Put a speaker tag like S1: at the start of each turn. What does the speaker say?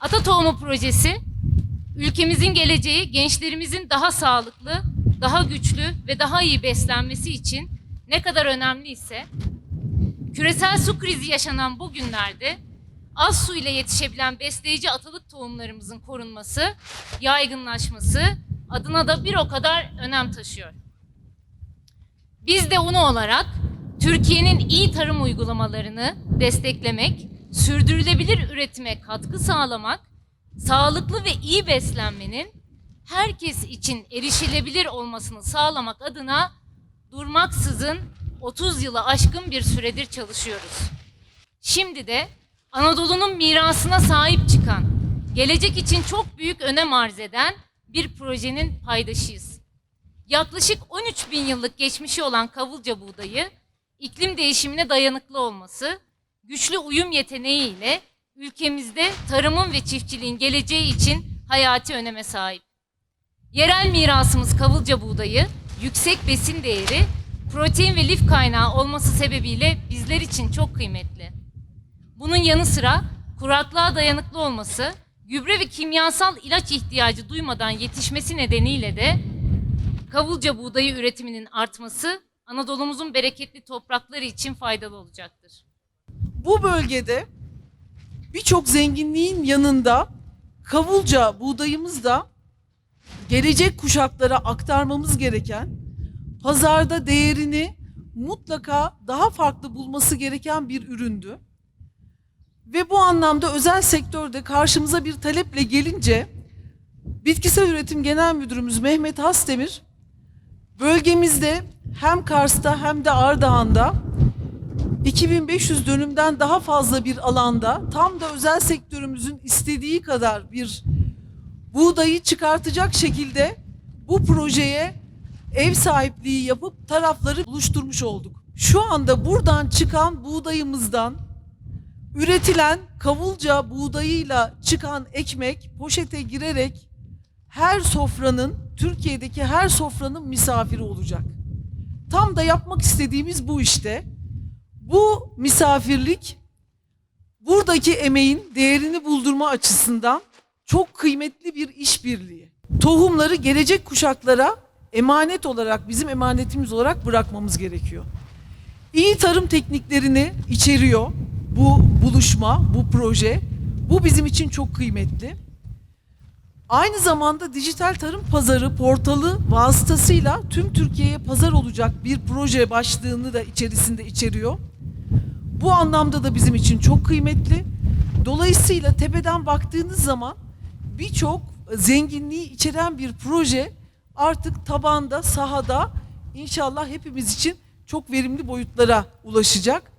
S1: Ata Tohumu Projesi, ülkemizin geleceği gençlerimizin daha sağlıklı, daha güçlü ve daha iyi beslenmesi için ne kadar önemliyse, küresel su krizi yaşanan bu günlerde az su ile yetişebilen besleyici atalık tohumlarımızın korunması, yaygınlaşması adına da bir o kadar önem taşıyor. Biz de UNO olarak Türkiye'nin iyi tarım uygulamalarını desteklemek, sürdürülebilir üretime katkı sağlamak, sağlıklı ve iyi beslenmenin herkes için erişilebilir olmasını sağlamak adına durmaksızın 30 yılı aşkın bir süredir çalışıyoruz. Şimdi de Anadolu'nun mirasına sahip çıkan, gelecek için çok büyük önem arz eden bir projenin paydaşıyız. Yaklaşık 13 bin yıllık geçmişi olan kavulca buğdayı, iklim değişimine dayanıklı olması, güçlü uyum yeteneğiyle ülkemizde tarımın ve çiftçiliğin geleceği için hayati öneme sahip. Yerel mirasımız kavulca buğdayı, yüksek besin değeri, protein ve lif kaynağı olması sebebiyle bizler için çok kıymetli. Bunun yanı sıra kuraklığa dayanıklı olması, gübre ve kimyasal ilaç ihtiyacı duymadan yetişmesi nedeniyle de kavulca buğdayı üretiminin artması Anadolu'muzun bereketli toprakları için faydalı olacaktır.
S2: Bu bölgede birçok zenginliğin yanında kavulca buğdayımız da gelecek kuşaklara aktarmamız gereken, pazarda değerini mutlaka daha farklı bulması gereken bir üründü. Ve bu anlamda özel sektörde karşımıza bir taleple gelince Bitkisel Üretim Genel Müdürümüz Mehmet Hasdemir bölgemizde hem Kars'ta hem de Ardahan'da 2500 dönümden daha fazla bir alanda tam da özel sektörümüzün istediği kadar bir buğdayı çıkartacak şekilde bu projeye ev sahipliği yapıp tarafları buluşturmuş olduk. Şu anda buradan çıkan buğdayımızdan üretilen kavulca buğdayıyla çıkan ekmek poşete girerek her sofranın Türkiye'deki her sofranın misafiri olacak. Tam da yapmak istediğimiz bu işte. Bu misafirlik buradaki emeğin değerini buldurma açısından çok kıymetli bir işbirliği. Tohumları gelecek kuşaklara emanet olarak bizim emanetimiz olarak bırakmamız gerekiyor. İyi tarım tekniklerini içeriyor bu buluşma, bu proje. Bu bizim için çok kıymetli. Aynı zamanda dijital tarım pazarı portalı vasıtasıyla tüm Türkiye'ye pazar olacak bir proje başlığını da içerisinde içeriyor. Bu anlamda da bizim için çok kıymetli. Dolayısıyla tepeden baktığınız zaman birçok zenginliği içeren bir proje artık tabanda, sahada inşallah hepimiz için çok verimli boyutlara ulaşacak.